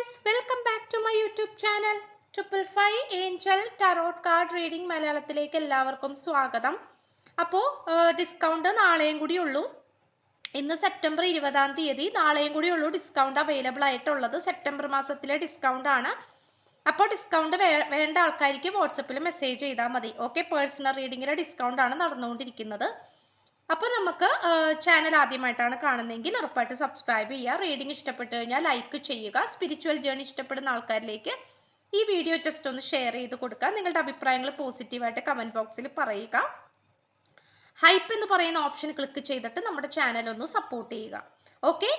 Guys welcome back to my YouTube channel triple five angel tarot card reading മലയാളത്തിലേക്ക് എല്ലാവർക്കും സ്വാഗതം. അപ്പോൾ discount നാളെയും കൂടി ഉള്ളൂ. ഇന്ന് സെപ്റ്റംബർ ഇരുപതാം തീയതി നാളെയും കൂടി ഉള്ളൂ ഡിസ്കൗണ്ട് അവൈലബിൾ ആയിട്ടുള്ളത്. സെപ്റ്റംബർ മാസത്തിലെ ഡിസ്കൗണ്ട് ആണ്. അപ്പോൾ ഡിസ്കൗണ്ട് വേണ്ട ആൾക്കാർക്ക് വാട്സപ്പിൽ മെസ്സേജ് ചെയ്താൽ മതി. ഓക്കെ പേഴ്സണൽ റീഡിങ്ങിലെ ഡിസ്കൗണ്ട് ആണ് നടന്നുകൊണ്ടിരിക്കുന്നത്. അപ്പോൾ നമുക്ക് ചാനൽ ആദ്യമായിട്ടാണ് കാണുന്നതെങ്കിൽ ഉറപ്പായിട്ട് സബ്സ്ക്രൈബ് ചെയ്യുക റീഡിംഗ് ഇഷ്ടപ്പെട്ടു കഴിഞ്ഞാൽ ലൈക്ക് ചെയ്യുക സ്പിരിച്വൽ ജേണി ഇഷ്ടപ്പെടുന്ന ആൾക്കാരിലേക്ക് ഈ വീഡിയോ ജസ്റ്റ് ഒന്ന് ഷെയർ ചെയ്ത് കൊടുക്കുക നിങ്ങളുടെ അഭിപ്രായങ്ങൾ പോസിറ്റീവായിട്ട് കമന്റ് ബോക്സിൽ പറയുക. ഹൈപ്പ് എന്ന് പറയുന്ന ഓപ്ഷൻ ക്ലിക്ക് ചെയ്തിട്ട് നമ്മുടെ ചാനൽ ഒന്ന് സപ്പോർട്ട് ചെയ്യുക. ഓക്കെ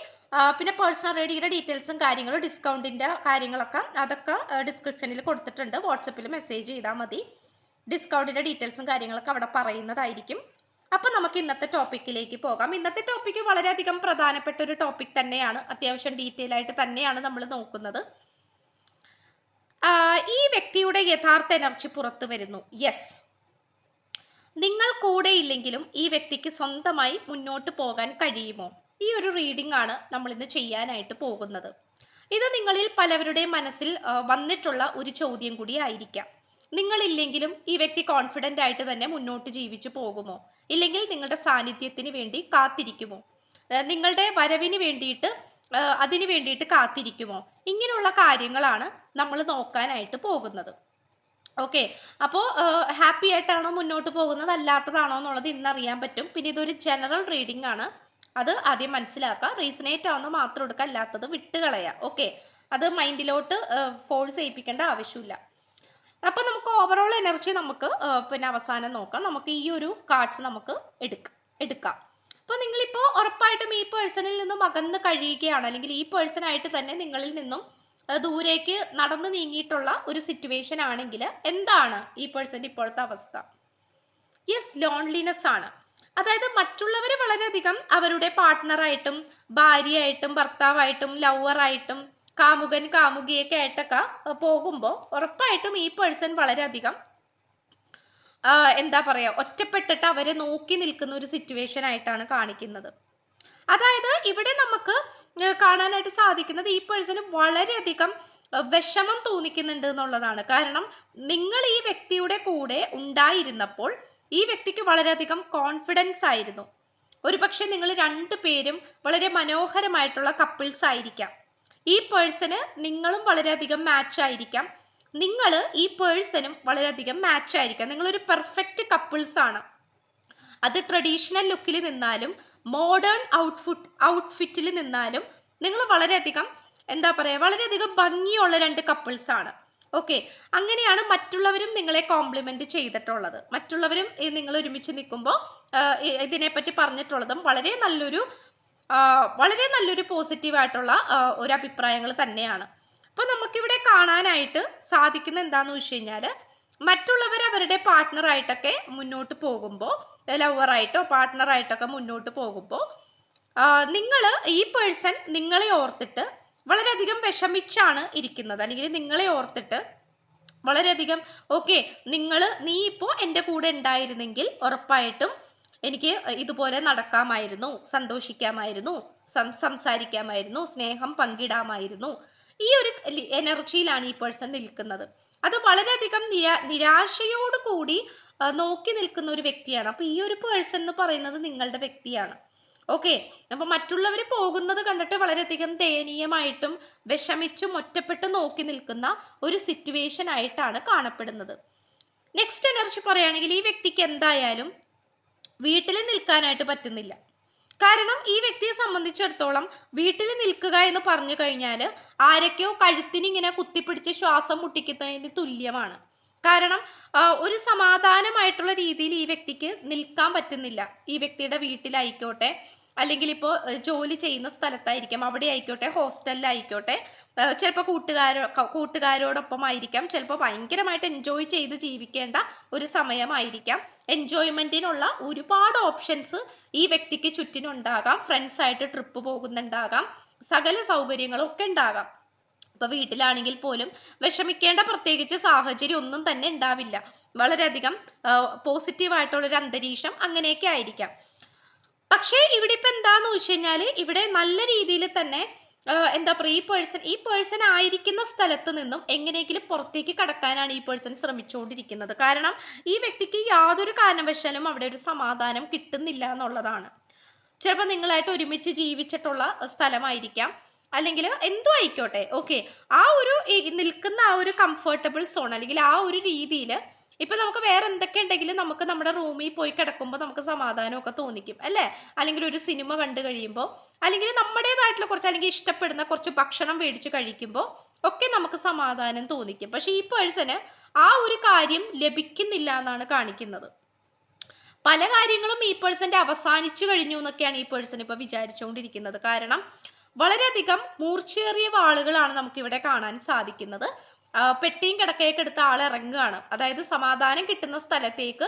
പിന്നെ പേഴ്സണൽ റേഡിയുടെ ഡീറ്റെയിൽസും കാര്യങ്ങളും ഡിസ്കൗണ്ടിന്റെ കാര്യങ്ങളൊക്കെ അതൊക്കെ ഡിസ്ക്രിപ്ഷനിൽ കൊടുത്തിട്ടുണ്ട്. വാട്സപ്പിൽ മെസ്സേജ് ചെയ്താൽ മതി. ഡിസ്കൗണ്ടിന്റെ ഡീറ്റെയിൽസും കാര്യങ്ങളൊക്കെ അവിടെ പറയുന്നതായിരിക്കും. അപ്പൊ നമുക്ക് ഇന്നത്തെ ടോപ്പിക്കിലേക്ക് പോകാം. ഇന്നത്തെ ടോപ്പിക്ക് വളരെയധികം പ്രധാനപ്പെട്ട ഒരു ടോപ്പിക് തന്നെയാണ്. അത്യാവശ്യം ഡീറ്റെയിൽ ആയിട്ട് തന്നെയാണ് നമ്മൾ നോക്കുന്നത്. ഈ വ്യക്തിയുടെ യഥാർത്ഥ എനർജി പുറത്തു വരുന്നു. യെസ് നിങ്ങൾ കൂടെ ഇല്ലെങ്കിലും ഈ വ്യക്തിക്ക് സ്വന്തമായി മുന്നോട്ട് പോകാൻ കഴിയുമോ? ഈ ഒരു റീഡിംഗ് ആണ് നമ്മൾ ഇന്ന് ചെയ്യാനായിട്ട് പോകുന്നത്. ഇത് നിങ്ങളിൽ പലവരുടെ മനസ്സിൽ വന്നിട്ടുള്ള ഒരു ചോദ്യം കൂടി ആയിരിക്കാം. നിങ്ങളില്ലെങ്കിലും ഈ വ്യക്തി കോൺഫിഡന്റ് ആയിട്ട് തന്നെ മുന്നോട്ട് ജീവിച്ചു പോകുമോ? ഇല്ലെങ്കിൽ നിങ്ങളുടെ സാന്നിധ്യത്തിന് വേണ്ടി കാത്തിരിക്കുമോ? നിങ്ങളുടെ വരവിന് വേണ്ടിയിട്ട് അതിനു വേണ്ടിയിട്ട് കാത്തിരിക്കുമോ? ഇങ്ങനെയുള്ള കാര്യങ്ങളാണ് നമ്മൾ നോക്കാനായിട്ട് പോകുന്നത്. ഓക്കെ. അപ്പോൾ ഹാപ്പി ആയിട്ടാണോ മുന്നോട്ട് പോകുന്നത്? അല്ലാത്തതാണോ എന്നുള്ളത് ഇന്നറിയാൻ പറ്റും. പിന്നെ ഇതൊരു ജനറൽ റീഡിംഗ് ആണ്. അത് ആദ്യം മനസ്സിലാക്കുക. റീസണേറ്റ് ആവുന്ന മാത്രം എടുക്കുക. അല്ലാത്തത് വിട്ടുകളയുക ഓക്കെ. അത് മൈൻഡിലോട്ട് ഫോഴ്സ് ചെയ്യിപ്പിക്കേണ്ട ആവശ്യമില്ല. അപ്പോൾ നമുക്ക് ഓവറോൾ എനർജി നമുക്ക് പിന്നെ അവസാനം നോക്കാം. നമുക്ക് ഈ ഒരു കാർഡ്സ് നമുക്ക് എടുക്കാം എടുക്കാം. അപ്പോൾ നിങ്ങളിപ്പോൾ ഉറപ്പായിട്ടും ഈ പേഴ്സണിൽ നിന്നും അകന്ന് കഴിയുകയാണ്. അല്ലെങ്കിൽ ഈ പേഴ്സണായിട്ട് തന്നെ നിങ്ങളിൽ നിന്നും ദൂരേക്ക് നടന്നു നീങ്ങിയിട്ടുള്ള ഒരു സിറ്റുവേഷൻ ആണെങ്കിൽ എന്താണ് ഈ പേഴ്സന്റെ ഇപ്പോഴത്തെ അവസ്ഥ? യെസ് ലോൺലിനെസ് ആണ്. അതായത് മറ്റുള്ളവർ വളരെയധികം അവരുടെ പാർട്ട്ണറായിട്ടും ഭാര്യയായിട്ടും ഭർത്താവായിട്ടും ലവറായിട്ടും കാമുകൻ കാമുകിയൊക്കെ ആയിട്ടൊക്കെ പോകുമ്പോൾ ഉറപ്പായിട്ടും ഈ പേഴ്സൺ വളരെയധികം എന്താ പറയുക ഒറ്റപ്പെട്ടിട്ട് അവരെ നോക്കി നിൽക്കുന്ന ഒരു സിറ്റുവേഷൻ ആയിട്ടാണ് കാണിക്കുന്നത്. അതായത് ഇവിടെ നമുക്ക് കാണാനായിട്ട് സാധിക്കുന്നത് ഈ പേഴ്സണ് വളരെയധികം വിഷമം തോന്നിക്കുന്നുണ്ട് എന്നുള്ളതാണ്. കാരണം നിങ്ങൾ ഈ വ്യക്തിയുടെ കൂടെ ഉണ്ടായിരുന്നപ്പോൾ ഈ വ്യക്തിക്ക് വളരെയധികം കോൺഫിഡൻസ് ആയിരുന്നു. ഒരുപക്ഷെ നിങ്ങൾ രണ്ടു പേരും വളരെ മനോഹരമായിട്ടുള്ള കപ്പിൾസ് ആയിരിക്കാം. ഈ പേഴ്സണ് നിങ്ങളും വളരെയധികം മാച്ച് ആയിരിക്കാം. നിങ്ങൾ ഈ പേഴ്സണും വളരെയധികം മാച്ച് ആയിരിക്കാം. നിങ്ങളൊരു പെർഫെക്റ്റ് കപ്പിൾസ് ആണ്. അത് ട്രഡീഷണൽ ലുക്കിൽ നിന്നാലും മോഡേൺ ഔട്ട്ഫുട്ട് ഔട്ട്ഫിറ്റിൽ നിന്നാലും നിങ്ങൾ വളരെയധികം എന്താ പറയുക വളരെയധികം ഭംഗിയുള്ള രണ്ട് കപ്പിൾസ് ആണ്. ഓക്കെ അങ്ങനെയാണ് മറ്റുള്ളവരും നിങ്ങളെ കോംപ്ലിമെന്റ് ചെയ്തിട്ടുള്ളത്. മറ്റുള്ളവരും നിങ്ങൾ ഒരുമിച്ച് നിൽക്കുമ്പോൾ ഇതിനെപ്പറ്റി പറഞ്ഞിട്ടുള്ളതും വളരെ നല്ലൊരു വളരെ നല്ലൊരു പോസിറ്റീവായിട്ടുള്ള ഒരു അഭിപ്രായങ്ങൾ തന്നെയാണ്. അപ്പോൾ നമുക്കിവിടെ കാണാനായിട്ട് സാധിക്കുന്ന എന്താണെന്ന് വെച്ച് കഴിഞ്ഞാൽ മറ്റുള്ളവർ അവരുടെ പാർട്ട്ണറായിട്ടൊക്കെ മുന്നോട്ട് പോകുമ്പോൾ ലവറായിട്ടോ പാർട്ട്ണറായിട്ടൊക്കെ മുന്നോട്ട് പോകുമ്പോൾ നിങ്ങൾ ഈ പേഴ്സൺ നിങ്ങളെ ഓർത്തിട്ട് വളരെയധികം വിഷമിച്ചാണ് ഇരിക്കുന്നത്. അല്ലെങ്കിൽ നിങ്ങളെ ഓർത്തിട്ട് വളരെയധികം ഓക്കെ നിങ്ങൾ നീ ഇപ്പോൾ എന്റെ കൂടെ ഉണ്ടായിരുന്നെങ്കിൽ ഉറപ്പായിട്ടും എനിക്ക് ഇതുപോലെ നടക്കാമായിരുന്നു സന്തോഷിക്കാമായിരുന്നു സംസാരിക്കാമായിരുന്നു സ്നേഹം പങ്കിടാമായിരുന്നു. ഈ ഒരു എനർജിയിലാണ് ഈ പേഴ്സൺ നിൽക്കുന്നത്. അത് വളരെയധികം നിരാ നിരാശയോട് കൂടി നോക്കി നിൽക്കുന്ന ഒരു വ്യക്തിയാണ്. അപ്പൊ ഈ ഒരു പേഴ്സൺ എന്ന് പറയുന്നത് നിങ്ങളുടെ വ്യക്തിയാണ്. ഓക്കെ അപ്പൊ മറ്റുള്ളവർ പോകുന്നത് കണ്ടിട്ട് വളരെയധികം ദയനീയമായിട്ടും വിഷമിച്ചും ഒറ്റപ്പെട്ട് നോക്കി നിൽക്കുന്ന ഒരു സിറ്റുവേഷൻ ആയിട്ടാണ് കാണപ്പെടുന്നത്. നെക്സ്റ്റ് എനർജി പറയുകയാണെങ്കിൽ ഈ വ്യക്തിക്ക് എന്തായാലും വീട്ടിൽ നിൽക്കാനായിട്ട് പറ്റുന്നില്ല. കാരണം ഈ വ്യക്തിയെ സംബന്ധിച്ചിടത്തോളം വീട്ടിൽ നിൽക്കുക എന്ന് പറഞ്ഞു കഴിഞ്ഞാൽ ആരൊക്കെയോ കഴുത്തിന് ഇങ്ങനെ കുത്തിപ്പിടിച്ച് ശ്വാസം മുട്ടിക്കുന്നതിന് തുല്യമാണ്. കാരണം ഒരു സമാധാനമായിട്ടുള്ള രീതിയിൽ ഈ വ്യക്തിക്ക് നിൽക്കാൻ പറ്റുന്നില്ല. ഈ വ്യക്തിയുടെ വീട്ടിലായിക്കോട്ടെ അല്ലെങ്കിൽ ഇപ്പോൾ ജോലി ചെയ്യുന്ന സ്ഥലത്തായിരിക്കാം. അവിടെ ആയിക്കോട്ടെ ഹോസ്റ്റലിലായിക്കോട്ടെ ചിലപ്പോൾ കൂട്ടുകാരോ കൂട്ടുകാരോടൊപ്പം ആയിരിക്കാം ചിലപ്പോൾ ഭയങ്കരമായിട്ട് എൻജോയ് ചെയ്ത് ജീവിക്കേണ്ട ഒരു സമയമായിരിക്കാം. എൻജോയ്മെന്റിനുള്ള ഒരുപാട് ഓപ്ഷൻസ് ഈ വ്യക്തിക്ക് ചുറ്റിനുണ്ടാകാം. ഫ്രണ്ട്സായിട്ട് ട്രിപ്പ് പോകുന്നുണ്ടാകാം. സകല സൗകര്യങ്ങളും ഒക്കെ ഉണ്ടാകാം. ഇപ്പൊ വീട്ടിലാണെങ്കിൽ പോലും വിഷമിക്കേണ്ട പ്രത്യേകിച്ച് സാഹചര്യം ഒന്നും തന്നെ ഉണ്ടാവില്ല. വളരെയധികം പോസിറ്റീവ് ആയിട്ടുള്ള ഒരു അന്തരീക്ഷം അങ്ങനെയൊക്കെ ആയിരിക്കാം. പക്ഷേ ഇവിടെ ഇപ്പൊ എന്താന്ന് വെച്ച് കഴിഞ്ഞാൽ ഇവിടെ നല്ല രീതിയിൽ തന്നെ എന്താ പറയുക ഈ പേഴ്സൺ ഈ പേഴ്സൺ ആയിരിക്കുന്ന സ്ഥലത്ത് നിന്നും എങ്ങനെയെങ്കിലും പുറത്തേക്ക് കടക്കാനാണ് ഈ പേഴ്സൺ ശ്രമിച്ചുകൊണ്ടിരിക്കുന്നത്. കാരണം ഈ വ്യക്തിക്ക് യാതൊരു കാരണവശാലും അവിടെ ഒരു സമാധാനം കിട്ടുന്നില്ല എന്നുള്ളതാണ്. ചിലപ്പോൾ നിങ്ങളായിട്ട് ഒരുമിച്ച് ജീവിച്ചിട്ടുള്ള സ്ഥലമായിരിക്കാം. അല്ലെങ്കിൽ എന്തോ ആയിക്കോട്ടെ ഓക്കെ. ആ ഒരു നിൽക്കുന്ന ആ ഒരു കംഫർട്ടബിൾ സോൺ അല്ലെങ്കിൽ ആ ഒരു രീതിയിൽ ഇപ്പൊ നമുക്ക് വേറെ എന്തൊക്കെ ഉണ്ടെങ്കിലും നമുക്ക് നമ്മുടെ റൂമിൽ പോയി കിടക്കുമ്പോൾ നമുക്ക് സമാധാനമൊക്കെ തോന്നിക്കും അല്ലേ? അല്ലെങ്കിൽ ഒരു സിനിമ കണ്ടു കഴിയുമ്പോൾ അല്ലെങ്കിൽ നമ്മുടേതായിട്ടുള്ള കുറച്ച് അല്ലെങ്കിൽ ഇഷ്ടപ്പെടുന്ന കുറച്ച് ഭക്ഷണം മേടിച്ച് കഴിക്കുമ്പോൾ ഒക്കെ നമുക്ക് സമാധാനം തോന്നിക്കും. പക്ഷെ ഈ പേഴ്സന് ആ ഒരു കാര്യം ലഭിക്കുന്നില്ല എന്നാണ് കാണിക്കുന്നത്. പല കാര്യങ്ങളും ഈ പേഴ്സന്റെ അവസാനിച്ചു കഴിഞ്ഞു എന്നൊക്കെയാണ് ഈ പേഴ്സൺ ഇപ്പൊ വിചാരിച്ചുകൊണ്ടിരിക്കുന്നത്. കാരണം വളരെയധികം മൂർച്ചയേറിയ വാളുകളാണ് നമുക്കിവിടെ കാണാൻ സാധിക്കുന്നത്. പെട്ടിയും കിടക്കയൊക്കെ എടുത്ത ആൾ ഇറങ്ങുകയാണ്. അതായത് സമാധാനം കിട്ടുന്ന സ്ഥലത്തേക്ക്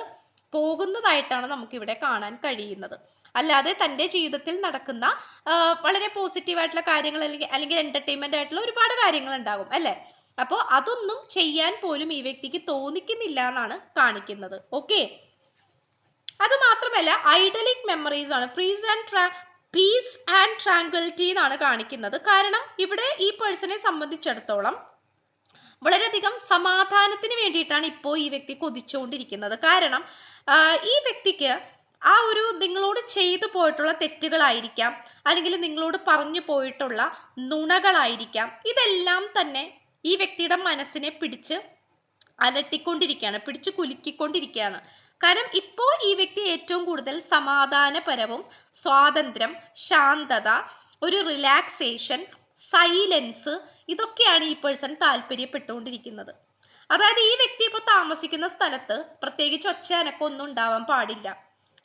പോകുന്നതായിട്ടാണ് നമുക്കിവിടെ കാണാൻ കഴിയുന്നത്. അല്ലാതെ തന്റെ ജീവിതത്തിൽ നടക്കുന്ന വളരെ പോസിറ്റീവായിട്ടുള്ള കാര്യങ്ങൾ അല്ലെങ്കിൽ അല്ലെങ്കിൽ എന്റർടൈൻമെന്റ് ആയിട്ടുള്ള ഒരുപാട് കാര്യങ്ങൾ ഉണ്ടാകും അല്ലേ? അപ്പോൾ അതൊന്നും ചെയ്യാൻ പോലും ഈ വ്യക്തിക്ക് തോന്നിക്കുന്നില്ല എന്നാണ് കാണിക്കുന്നത്. ഓക്കെ? അത് മാത്രമല്ല ഐഡലിക് മെമ്മറീസ് ആണ്. പ്രീസ് ആൻഡ് ട്രാ പീസ് ആൻഡ് ട്രാങ്ക്വലിറ്റി എന്നാണ് കാണിക്കുന്നത്. കാരണം ഇവിടെ ഈ പേഴ്സണെ സംബന്ധിച്ചിടത്തോളം വളരെയധികം സമാധാനത്തിന് വേണ്ടിയിട്ടാണ് ഇപ്പോൾ ഈ വ്യക്തി കൊതിച്ചുകൊണ്ടിരിക്കുന്നത്. കാരണം ഈ വ്യക്തിക്ക് ആ ഒരു നിങ്ങളോട് ചെയ്തു പോയിട്ടുള്ള തെറ്റുകളായിരിക്കാം അല്ലെങ്കിൽ നിങ്ങളോട് പറഞ്ഞു പോയിട്ടുള്ള നുണകളായിരിക്കാം. ഇതെല്ലാം തന്നെ ഈ വ്യക്തിയുടെ മനസ്സിനെ പിടിച്ച് അലട്ടിക്കൊണ്ടിരിക്കുകയാണ് പിടിച്ച് കുലുക്കിക്കൊണ്ടിരിക്കുകയാണ്. കാരണം ഇപ്പോൾ ഈ വ്യക്തി ഏറ്റവും കൂടുതൽ സമാധാനപരവും സ്വാതന്ത്ര്യം ശാന്തത ഒരു റിലാക്സേഷൻ സൈലൻസ് ഇതൊക്കെയാണ് ഈ പേഴ്സൺ താല്പര്യപ്പെട്ടുകൊണ്ടിരിക്കുന്നത്. അതായത് ഈ വ്യക്തി ഇപ്പോൾ താമസിക്കുന്ന സ്ഥലത്ത് പ്രത്യേകിച്ച് ഒച്ച അനക്കൊന്നും ഉണ്ടാവാൻ പാടില്ല.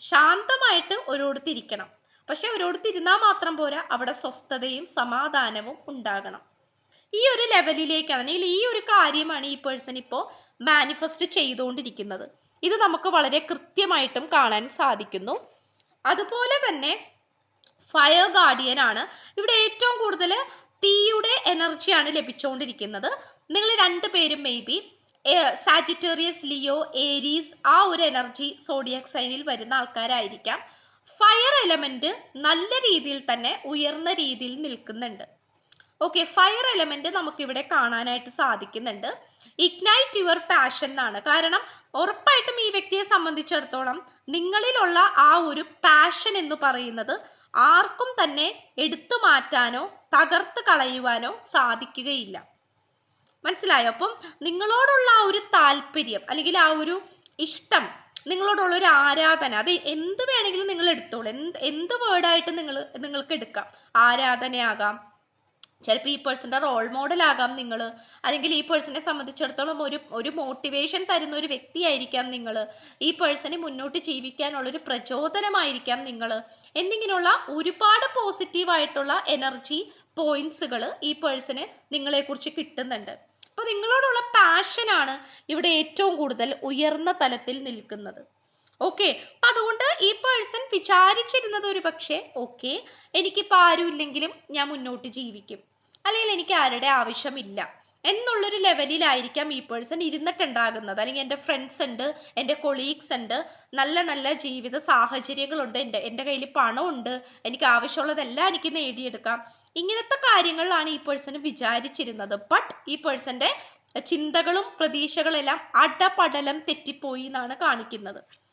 ശാന്തമായിട്ട് ഒരോടത്തിരിക്കണം പക്ഷെ ഒരോടത്തിരുന്നാൽ മാത്രം പോരാ അവിടെ സ്വസ്ഥതയും സമാധാനവും ഉണ്ടാകണം. ഈ ഒരു ലെവലിലേക്കാണ് അല്ലെങ്കിൽ ഈ ഒരു കാര്യമാണ് ഈ പേഴ്സൺ ഇപ്പോൾ മാനിഫെസ്റ്റ് ചെയ്തുകൊണ്ടിരിക്കുന്നത്. ഇത് നമുക്ക് വളരെ കൃത്യമായിട്ടും കാണാൻ സാധിക്കുന്നു. അതുപോലെ തന്നെ ഫയർ ഗാർഡിയൻ ആണ്. ഇവിടെ ഏറ്റവും കൂടുതൽ തീയുടെ എനർജിയാണ് ലഭിച്ചുകൊണ്ടിരിക്കുന്നത് നിങ്ങൾ രണ്ടുപേരും may be Sagittarius Leo Aries ആ ഒരു എനർജി സോഡിയക് സൈനിൽ വരുന്ന ആൾക്കാരായിരിക്കാം. ഫയർ എലമെന്റ് നല്ല രീതിയിൽ തന്നെ ഉയർന്ന രീതിയിൽ നിൽക്കുന്നുണ്ട്. ഓക്കെ ഫയർ എലമെന്റ് നമുക്കിവിടെ കാണാനായിട്ട് സാധിക്കുന്നുണ്ട്. ഇഗ്നൈറ്റ് യുവർ പാഷൻ എന്നാണ്. കാരണം ഉറപ്പായിട്ടും ഈ വ്യക്തിയെ സംബന്ധിച്ചിടത്തോളം നിങ്ങളിലുള്ള ആ ഒരു പാഷൻ എന്ന് പറയുന്നത് ആർക്കും തന്നെ എടുത്തു മാറ്റാനോ തകർത്ത് കളയുവാനോ സാധിക്കുകയില്ല. മനസ്സിലായോ? അപ്പം നിങ്ങളോടുള്ള ആ ഒരു താല്പര്യം അല്ലെങ്കിൽ ആ ഒരു ഇഷ്ടം നിങ്ങളോടുള്ള ഒരു ആരാധന അത് എന്ത് വേണമെങ്കിലും നിങ്ങൾ എടുത്തോളൂ. എന്ത് എന്ത് വേർഡായിട്ട് നിങ്ങൾ നിങ്ങൾക്ക് എടുക്കാം? ആരാധനയാകാം ചിലപ്പോൾ ഈ പേഴ്സന്റെ റോൾ മോഡൽ ആകാം നിങ്ങൾ അല്ലെങ്കിൽ ഈ പേഴ്സണെ സംബന്ധിച്ചിടത്തോളം ഒരു ഒരു മോട്ടിവേഷൻ തരുന്ന ഒരു വ്യക്തിയായിരിക്കാം നിങ്ങൾ ഈ പേഴ്സണെ മുന്നോട്ട് ജീവിക്കാനുള്ള ഒരു പ്രചോദനമായിരിക്കാം നിങ്ങൾ എന്നിങ്ങനെയുള്ള ഒരുപാട് പോസിറ്റീവായിട്ടുള്ള എനർജി പോയിന്റ്സുകൾ ഈ പേഴ്സണ് നിങ്ങളെക്കുറിച്ച് കിട്ടുന്നുണ്ട്. അപ്പോൾ നിങ്ങളോടുള്ള പാഷനാണ് ഇവിടെ ഏറ്റവും കൂടുതൽ ഉയർന്ന തലത്തിൽ നിൽക്കുന്നത്. ഓക്കെ അപ്പം അതുകൊണ്ട് ഈ പേഴ്സൺ വിചാരിച്ചിരുന്നത് ഒരു പക്ഷേ ഓക്കെ എനിക്കിപ്പോൾ ആരുമില്ലെങ്കിലും ഞാൻ മുന്നോട്ട് ജീവിക്കും. അല്ലെങ്കിൽ എനിക്ക് ആരുടെ ആവശ്യമില്ല. എന്നുള്ളൊരു ലെവലിലായിരിക്കാം ഈ പേഴ്സൺ ഇരുന്നിട്ടുണ്ടാകുന്നത്. അല്ലെങ്കിൽ എന്റെ ഫ്രണ്ട്സ് ഉണ്ട് എന്റെ കൊളീഗ്സ് ഉണ്ട് നല്ല നല്ല ജീവിത സാഹചര്യങ്ങളുണ്ട് എന്റെ എന്റെ കയ്യിൽ പണമുണ്ട് എനിക്ക് ആവശ്യമുള്ളതെല്ലാം എനിക്ക് നേടിയെടുക്കാം. ഇങ്ങനത്തെ കാര്യങ്ങളിലാണ് ഈ പേഴ്സൺ വിചാരിച്ചിരുന്നത്. ബട്ട് ഈ പേഴ്സന്റെ ചിന്തകളും പ്രതീക്ഷകളെല്ലാം അടപടലം തെറ്റിപ്പോയി എന്നാണ് കാണിക്കുന്നത്.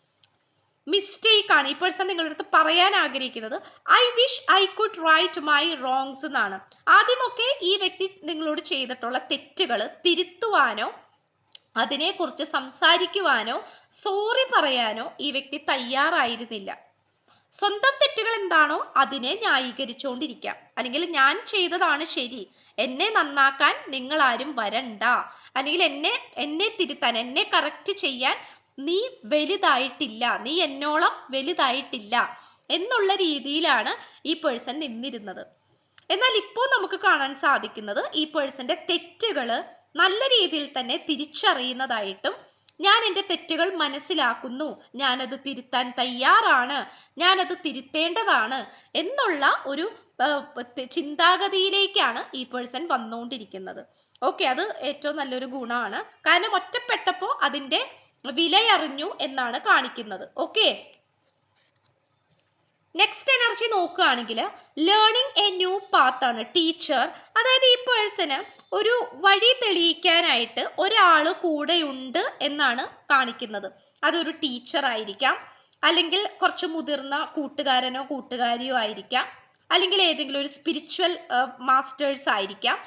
മിസ്റ്റേക്ക് ആണ്. ഈ പേഴ്സൺ നിങ്ങളുടെ അടുത്ത് പറയാൻ ആഗ്രഹിക്കുന്നത് I wish I could right my wrongs എന്നാണ്. ആദ്യമൊക്കെ ഈ വ്യക്തി നിങ്ങളോട് ചെയ്തിട്ടുള്ള തെറ്റുകൾ തിരുത്തുവാനോ അതിനെക്കുറിച്ച് സംസാരിക്കുവാനോ സോറി പറയാനോ ഈ വ്യക്തി തയ്യാറായിരുന്നില്ല. സ്വന്തം തെറ്റുകൾ എന്താണോ അതിനെ ന്യായീകരിച്ചുകൊണ്ടിരിക്കാം അല്ലെങ്കിൽ ഞാൻ ചെയ്തതാണ് ശരി. എന്നെ നന്നാക്കാൻ നിങ്ങൾ ആരും വരണ്ട. അല്ലെങ്കിൽ എന്നെ എന്നെ തിരുത്താൻ എന്നെ കറക്റ്റ് ചെയ്യാൻ നീ വലുതായിട്ടില്ല നീ എന്നോളം വലുതായിട്ടില്ല എന്നുള്ള രീതിയിലാണ് ഈ പേഴ്സൺ നിന്നിരുന്നത്. എന്നാൽ ഇപ്പോൾ നമുക്ക് കാണാൻ സാധിക്കുന്നത് ഈ പേഴ്സന്റെ തെറ്റുകൾ നല്ല രീതിയിൽ തന്നെ തിരിച്ചറിയുന്നതായിട്ടും ഞാൻ എന്റെ തെറ്റുകൾ മനസ്സിലാക്കുന്നു ഞാനത് തിരുത്താൻ തയ്യാറാണ് ഞാനത് തിരുത്തേണ്ടതാണ് എന്നുള്ള ഒരു ചിന്താഗതിയിലേക്കാണ് ഈ പേഴ്സൺ വന്നുകൊണ്ടിരിക്കുന്നത്. ഓക്കെ അത് ഏറ്റവും നല്ലൊരു ഗുണമാണ്. കാരണം ഒറ്റപ്പെട്ടപ്പോൾ അതിന്റെ വിലയറിഞ്ഞു എന്നാണ് കാണിക്കുന്നത്. ഓക്കെ നെക്സ്റ്റ് എനർജി നോക്കുകയാണെങ്കിൽ ലേണിംഗ് എ ന്യൂ പാത്ത് ആണ്. ടീച്ചർ അതായത് ഈ പേഴ്സന് ഒരു വഴി തെളിയിക്കാനായിട്ട് ഒരാൾ കൂടെയുണ്ട് എന്നാണ് കാണിക്കുന്നത്. അതൊരു ടീച്ചർ ആയിരിക്കാം. അല്ലെങ്കിൽ കുറച്ച് മുതിർന്ന കൂട്ടുകാരനോ കൂട്ടുകാരിയോ ആയിരിക്കാം. അല്ലെങ്കിൽ ഏതെങ്കിലും ഒരു സ്പിരിച്വൽ മാസ്റ്റേഴ്സ് ആയിരിക്കാം.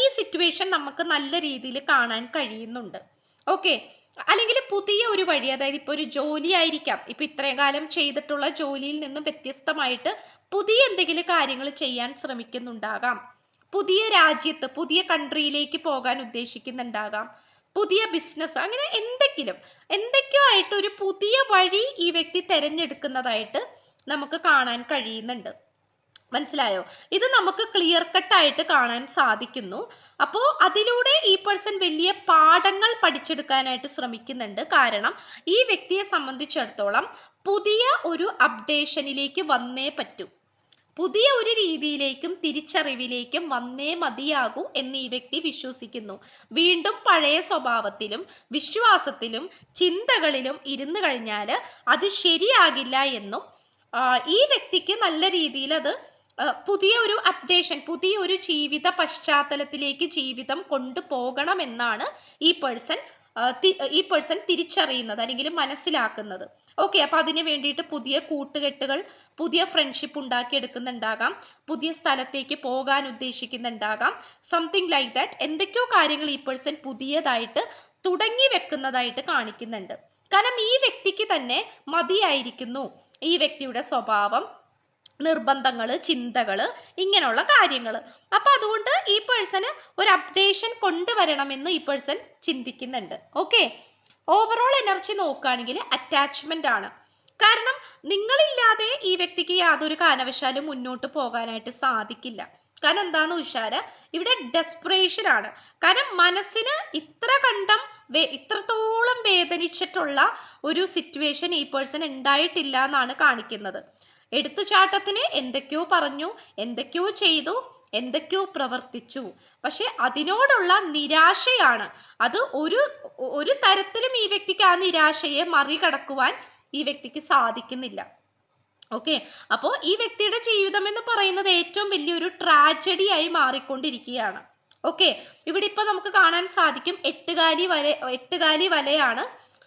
ഈ സിറ്റുവേഷൻ നമുക്ക് നല്ല രീതിയിൽ കാണാൻ കഴിയുന്നുണ്ട്. ഓക്കെ അല്ലെങ്കിൽ പുതിയ ഒരു വഴി അതായത് ഇപ്പോൾ ഒരു ജോലി ആയിരിക്കാം. ഇപ്പം ഇത്രയും കാലം ചെയ്തിട്ടുള്ള ജോലിയിൽ നിന്നും വ്യത്യസ്തമായിട്ട് പുതിയ എന്തെങ്കിലും കാര്യങ്ങൾ ചെയ്യാൻ ശ്രമിക്കുന്നുണ്ടാകാം. പുതിയ രാജ്യത്ത് പുതിയ കൺട്രിയിലേക്ക് പോകാൻ ഉദ്ദേശിക്കുന്നുണ്ടാകാം. പുതിയ ബിസിനസ് അങ്ങനെ എന്തെങ്കിലും എന്തൊക്കെയോ ആയിട്ട് ഒരു പുതിയ വഴി ഈ വ്യക്തി തിരഞ്ഞെടുക്കുന്നതായിട്ട് നമുക്ക് കാണാൻ കഴിയുന്നുണ്ട്. മനസ്സിലായോ? ഇത് നമുക്ക് ക്ലിയർ കട്ട് ആയിട്ട് കാണാൻ സാധിക്കുന്നു. അപ്പോൾ അതിലൂടെ ഈ പേഴ്സൺ വലിയ പാഠങ്ങൾ പഠിച്ചെടുക്കാനായിട്ട് ശ്രമിക്കുന്നുണ്ട്. കാരണം ഈ വ്യക്തിയെ സംബന്ധിച്ചിടത്തോളം പുതിയ ഒരു അപ്ഡേഷനിലേക്ക് വന്നേ പറ്റൂ. പുതിയ ഒരു രീതിയിലേക്കും തിരിച്ചറിവിലേക്കും വന്നേ മതിയാകൂ എന്ന് ഈ വ്യക്തി വിശ്വസിക്കുന്നു. വീണ്ടും പഴയ സ്വഭാവത്തിലും വിശ്വാസത്തിലും ചിന്തകളിലും ഇരുന്നു കഴിഞ്ഞാൽ അത് ശരിയാകില്ല എന്നും ഈ വ്യക്തിക്ക് നല്ല രീതിയിൽ അത് പുതിയ ഒരു അപ്ഡേഷൻ പുതിയ ഒരു ജീവിത പശ്ചാത്തലത്തിലേക്ക് ജീവിതം കൊണ്ടുപോകണമെന്നാണ് ഈ പേഴ്സൺ ഈ പേഴ്സൺ തിരിച്ചറിയുന്നത് അല്ലെങ്കിൽ മനസ്സിലാക്കുന്നത്. ഓക്കെ അപ്പൊ അതിന് വേണ്ടിയിട്ട് പുതിയ കൂട്ടുകെട്ടുകൾ പുതിയ ഫ്രണ്ട്ഷിപ്പ് ഉണ്ടാക്കിയെടുക്കുന്നുണ്ടാകാം. പുതിയ സ്ഥലത്തേക്ക് പോകാൻ ഉദ്ദേശിക്കുന്നുണ്ടാകാം. സംതിങ് ലൈക്ക് ദാറ്റ് എന്തൊക്കെയോ കാര്യങ്ങൾ ഈ പേഴ്സൺ പുതിയതായിട്ട് തുടങ്ങി വെക്കുന്നതായിട്ട് കാണിക്കുന്നുണ്ട്. കാരണം ഈ വ്യക്തിക്ക് തന്നെ മതിയായിരിക്കുന്നു. ഈ വ്യക്തിയുടെ സ്വഭാവം നിർബന്ധങ്ങൾ ചിന്തകൾ ഇങ്ങനെയുള്ള കാര്യങ്ങൾ. അപ്പം അതുകൊണ്ട് ഈ പേഴ്സണ് ഒരു അപ്ഡേഷൻ കൊണ്ടുവരണമെന്ന് ഈ പേഴ്സൺ ചിന്തിക്കുന്നുണ്ട്. ഓക്കെ ഓവറോൾ എനർജി നോക്കുകയാണെങ്കിൽ അറ്റാച്ച്മെന്റ് ആണ്. കാരണം നിങ്ങളില്ലാതെ ഈ വ്യക്തിക്ക് യാതൊരു കാരണവശാലും മുന്നോട്ട് പോകാനായിട്ട് സാധിക്കില്ല. കാരണം എന്താന്ന് വെച്ചാൽ ഇവിടെ ഡെസ്പിറേഷൻ ആണ്. കാരണം മനസ്സിന് ഇത്ര കണ്ടം ഇത്രത്തോളം വേദനിച്ചിട്ടുള്ള ഒരു സിറ്റുവേഷൻ ഈ പേഴ്സൺ ഉണ്ടായിട്ടില്ല എന്നാണ് കാണിക്കുന്നത്. എടുത്തുചാട്ടത്തിന് എന്തൊക്കെയോ പറഞ്ഞു എന്തൊക്കെയോ ചെയ്തു എന്തൊക്കെയോ പ്രവർത്തിച്ചു. പക്ഷെ അതിനോടുള്ള നിരാശയാണ്. അത് ഒരു ഒരു തരത്തിലും ഈ വ്യക്തിക്ക് ആ നിരാശയെ മറികടക്കുവാൻ ഈ വ്യക്തിക്ക് സാധിക്കുന്നില്ല. ഓക്കെ? അപ്പോൾ ഈ വ്യക്തിയുടെ ജീവിതം എന്ന് പറയുന്നത് ഏറ്റവും വലിയൊരു ട്രാജഡി ആയി മാറിക്കൊണ്ടിരിക്കുകയാണ്. ഓക്കെ? ഇവിടെ ഇപ്പൊ നമുക്ക് കാണാൻ സാധിക്കും എട്ടുകാലി വല എട്ടുകാലി വലയാണ്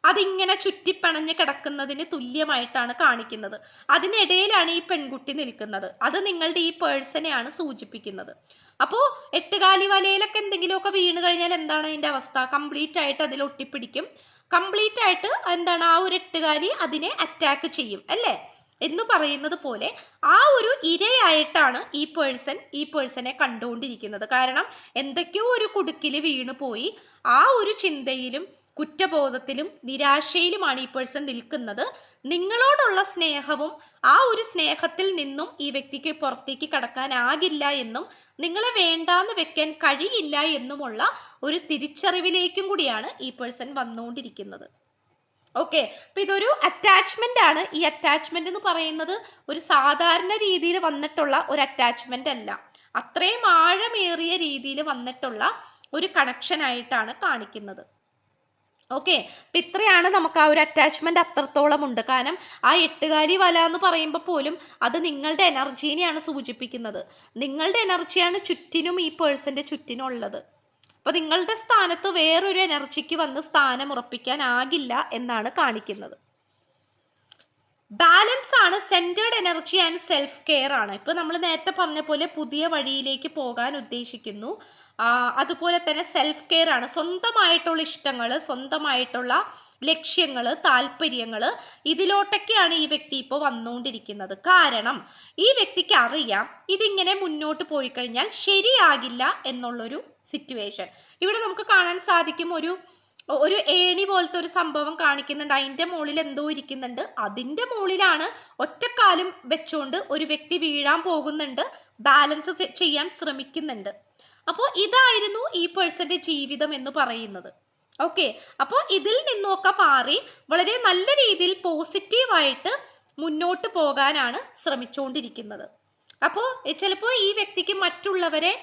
അതിങ്ങനെ ചുറ്റിപ്പണഞ്ഞ് കിടക്കുന്നതിന് തുല്യമായിട്ടാണ് കാണിക്കുന്നത്. അതിനിടയിലാണ് ഈ പെൺകുട്ടി നിൽക്കുന്നത്. അത് നിങ്ങളുടെ ഈ പേഴ്സനെയാണ് സൂചിപ്പിക്കുന്നത്. അപ്പോൾ എട്ടുകാലി വലയിലൊക്കെ എന്തെങ്കിലുമൊക്കെ വീണ് കഴിഞ്ഞാൽ എന്താണ് അതിന്റെ അവസ്ഥ? കംപ്ലീറ്റ് ആയിട്ട് അതിൽ ഒട്ടിപ്പിടിക്കും. കംപ്ലീറ്റ് ആയിട്ട് എന്താണ് ആ ഒരു എട്ടുകാലി അതിനെ അറ്റാക്ക് ചെയ്യും അല്ലേ? എന്ന് പറയുന്നത് പോലെ ആ ഒരു ഇരയായിട്ടാണ് ഈ പേഴ്സൺ ഈ പേഴ്സണെ കണ്ടുകൊണ്ടിരിക്കുന്നത്. കാരണം എന്തൊക്കെയോ ഒരു കുടുക്കിൽ വീണു പോയി ആ ഒരു ചിന്തയിലും കുറ്റബോധത്തിലും നിരാശയിലുമാണ് ഈ പേഴ്സൺ നിൽക്കുന്നത്. നിങ്ങളോടുള്ള സ്നേഹവും ആ ഒരു സ്നേഹത്തിൽ നിന്നും ഈ വ്യക്തിക്ക് പുറത്തേക്ക് കടക്കാനാകില്ല എന്നും നിങ്ങളെ വേണ്ടാന്ന് വെക്കാൻ കഴിയില്ല എന്നുമുള്ള ഒരു തിരിച്ചറിവിലേക്കും കൂടിയാണ് ഈ പേഴ്സൺ വന്നുകൊണ്ടിരിക്കുന്നത്. ഓക്കെ അപ്പൊ ഇതൊരു അറ്റാച്ച്മെന്റ് ആണ്. ഈ അറ്റാച്ച്മെന്റ് എന്ന് പറയുന്നത് ഒരു സാധാരണ രീതിയിൽ വന്നിട്ടുള്ള ഒരു അറ്റാച്ച്മെന്റ് അല്ല. അത്രയും ആഴമേറിയ രീതിയിൽ വന്നിട്ടുള്ള ഒരു കണക്ഷൻ ആയിട്ടാണ് കാണിക്കുന്നത്. ഓക്കെ അപ്പം ഇത്രയാണ് നമുക്ക് ആ ഒരു അറ്റാച്ച്മെന്റ് അത്രത്തോളം ഉണ്ട്. കാരണം ആ എട്ടുകാലി വല എന്ന് പറയുമ്പോൾ പോലും അത് നിങ്ങളുടെ എനർജീനെയാണ് സൂചിപ്പിക്കുന്നത്. നിങ്ങളുടെ എനർജിയാണ് ചുറ്റിനും ഈ പേഴ്സന്റെ ചുറ്റിനും ഉള്ളത്. അപ്പം നിങ്ങളുടെ സ്ഥാനത്ത് വേറൊരു എനർജിക്ക് വന്ന് സ്ഥാനം ഉറപ്പിക്കാനാകില്ല എന്നാണ് കാണിക്കുന്നത്. ബാലൻസ് ആണ് centred energy and self care ആണ്. ഇപ്പൊ നമ്മൾ നേരത്തെ പറഞ്ഞ പോലെ പുതിയ വഴിയിലേക്ക് പോകാൻ ഉദ്ദേശിക്കുന്നു. അതുപോലെ തന്നെ സെൽഫ് കെയർ ആണ്. സ്വന്തമായിട്ടുള്ള ഇഷ്ടങ്ങൾ സ്വന്തമായിട്ടുള്ള ലക്ഷ്യങ്ങൾ താല്പര്യങ്ങൾ ഇതിലോട്ടൊക്കെയാണ് ഈ വ്യക്തി ഇപ്പോൾ വന്നുകൊണ്ടിരിക്കുന്നത് കാരണം ഈ വ്യക്തിക്ക് അറിയാം ഇതിങ്ങനെ മുന്നോട്ട് പോയി കഴിഞ്ഞാൽ ശരിയാകില്ല എന്നുള്ളൊരു സിറ്റുവേഷൻ ഇവിടെ നമുക്ക് കാണാൻ സാധിക്കും ഒരു ഒരു ഏണി പോലത്തെ ഒരു സംഭവം കാണിക്കുന്നുണ്ട്. അതിന്റെ മുകളിൽ എന്തോ ഇരിക്കുന്നുണ്ട്. അതിന്റെ മുകളിലാണ് ഒറ്റക്കാലും വെച്ചുകൊണ്ട് ഒരു വ്യക്തി വീഴാൻ പോകുന്നുണ്ട്. ബാലൻസ് ചെയ്യാൻ ശ്രമിക്കുന്നുണ്ട്. അപ്പോൾ ഇതായിരുന്നു ഈ പേഴ്സന്റെ ജീവിതം എന്ന് പറയുന്നത്. ഓക്കെ? അപ്പോൾ ഇതിൽ നിന്നൊക്കെ മാറി വളരെ നല്ല രീതിയിൽ പോസിറ്റീവായിട്ട് മുന്നോട്ട് പോകാനാണ് ശ്രമിച്ചുകൊണ്ടിരിക്കുന്നത് അപ്പോൾ ചിലപ്പോൾ ഈ വ്യക്തിക്ക് മറ്റുള്ളവരെ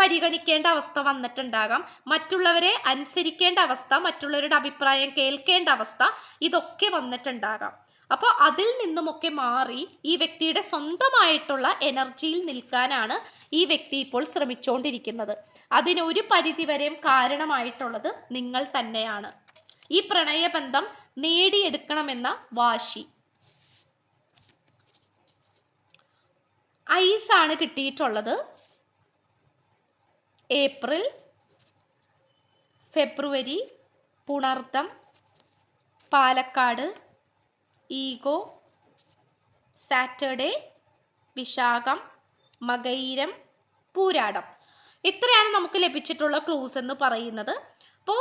പരിഗണിക്കേണ്ട അവസ്ഥ വന്നിട്ടുണ്ടാകാം. മറ്റുള്ളവരെ അനുസരിക്കേണ്ട അവസ്ഥ മറ്റുള്ളവരുടെ അഭിപ്രായം കേൾക്കേണ്ട അവസ്ഥ ഇതൊക്കെ വന്നിട്ടുണ്ടാകാം. അപ്പോൾ അതിൽ നിന്നുമൊക്കെ മാറി ഈ വ്യക്തിയുടെ സ്വന്തമായിട്ടുള്ള എനർജിയിൽ നിൽക്കാനാണ് ഈ വ്യക്തി ഇപ്പോൾ ശ്രമിച്ചുകൊണ്ടിരിക്കുന്നത് അതിന് ഒരു പരിധിവരെയും കാരണമായിട്ടുള്ളത് നിങ്ങൾ തന്നെയാണ്. ഈ പ്രണയബന്ധം നേടിയെടുക്കണമെന്ന വാശി. ഐസ് ആണ് കിട്ടിയിട്ടുള്ളത്. ഏപ്രിൽ ഫെബ്രുവരി പുണർദം പാലക്കാട് ഈഗോ സാറ്റർഡേ വിശാഖം മകൈരം പൂരാടം. ഇത്രയാണ് നമുക്ക് ലഭിച്ചിട്ടുള്ള ക്ലൂസ് എന്ന് പറയുന്നത്. അപ്പോൾ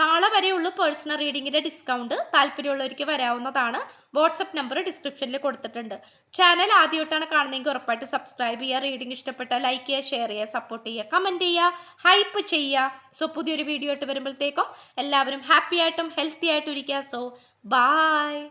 നാളെ വരെയുള്ള പേഴ്സണൽ റീഡിങ്ങിന്റെ ഡിസ്കൗണ്ട് താല്പര്യമുള്ളവർക്ക് വരാവുന്നതാണ്. വാട്സപ്പ് നമ്പർ ഡിസ്ക്രിപ്ഷനിൽ കൊടുത്തിട്ടുണ്ട്. ചാനൽ ആദ്യമായിട്ടാണ് കാണുന്നതെങ്കിൽ ഉറപ്പായിട്ട് സബ്സ്ക്രൈബ് ചെയ്യുക. റീഡിംഗ് ഇഷ്ടപ്പെട്ട ലൈക്ക് ചെയ്യുക ഷെയർ ചെയ്യുക സപ്പോർട്ട് ചെയ്യുക കമന്റ് ചെയ്യുക ഹൈപ്പ് ചെയ്യുക. സോ പുതിയൊരു വീഡിയോ ആയിട്ട് വരുമ്പോഴത്തേക്കും എല്ലാവരും ഹാപ്പി ആയിട്ടും ഹെൽത്തി ആയിട്ടും ഇരിക്കുക. So Bye.